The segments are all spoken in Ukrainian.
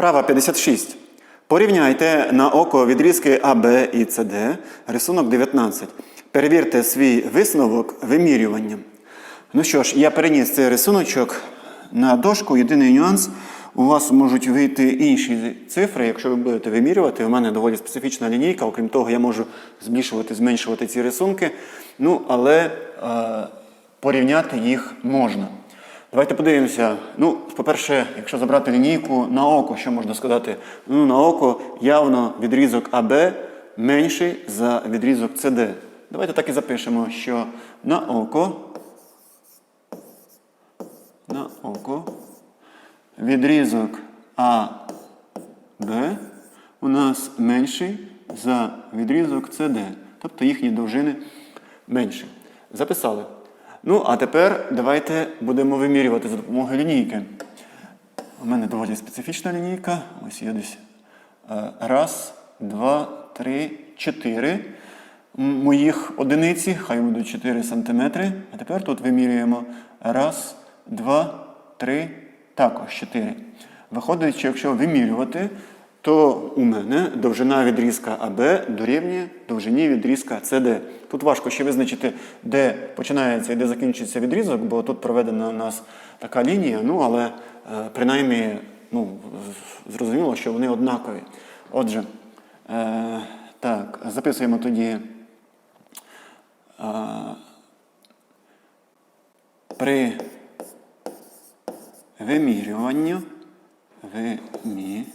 Вправа 56. Порівняйте на око відрізки АБ і СД, рисунок 19. Перевірте свій висновок вимірюванням. Ну що ж, я переніс цей рисуночок на дошку. Єдиний нюанс. У вас можуть вийти інші цифри, якщо ви будете вимірювати. У мене доволі специфічна лінійка. Окрім того, я можу збільшувати, зменшувати ці рисунки. Ну, але е, порівняти їх можна. Давайте подивимося. Ну, по-перше, якщо забрати лінійку на око, що можна сказати? Ну, на око явно відрізок АБ менший за відрізок СД. Давайте так і запишемо, що на око, на око відрізок АБ у нас менший за відрізок СД. Тобто їхні довжини менші. Записали. Ну, а тепер давайте будемо вимірювати за допомогою лінійки. У мене доволі специфічна лінійка. Ось є десь е, раз, два, три, чотири моїх одиниці, хай будуть 4 см. А тепер тут вимірюємо раз, два, три, також 4. Виходить, що якщо вимірювати, то у мене довжина відрізка АБ дорівнює довжині відрізка СД. Тут важко ще визначити, де починається і де закінчується відрізок, бо тут проведена у нас така лінія, ну але е, принаймні ну, зрозуміло, що вони однакові. Отже, е, так, записуємо тоді. е, при вимірюванні, вимірюванні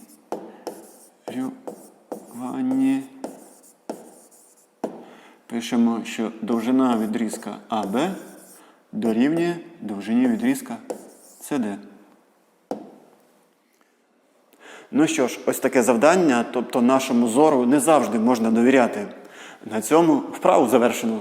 пишемо, що довжина відрізка АБ дорівнює довжині відрізка CD. Ну що ж, ось таке завдання, тобто нашому зору не завжди можна довіряти. На цьому вправу завершено.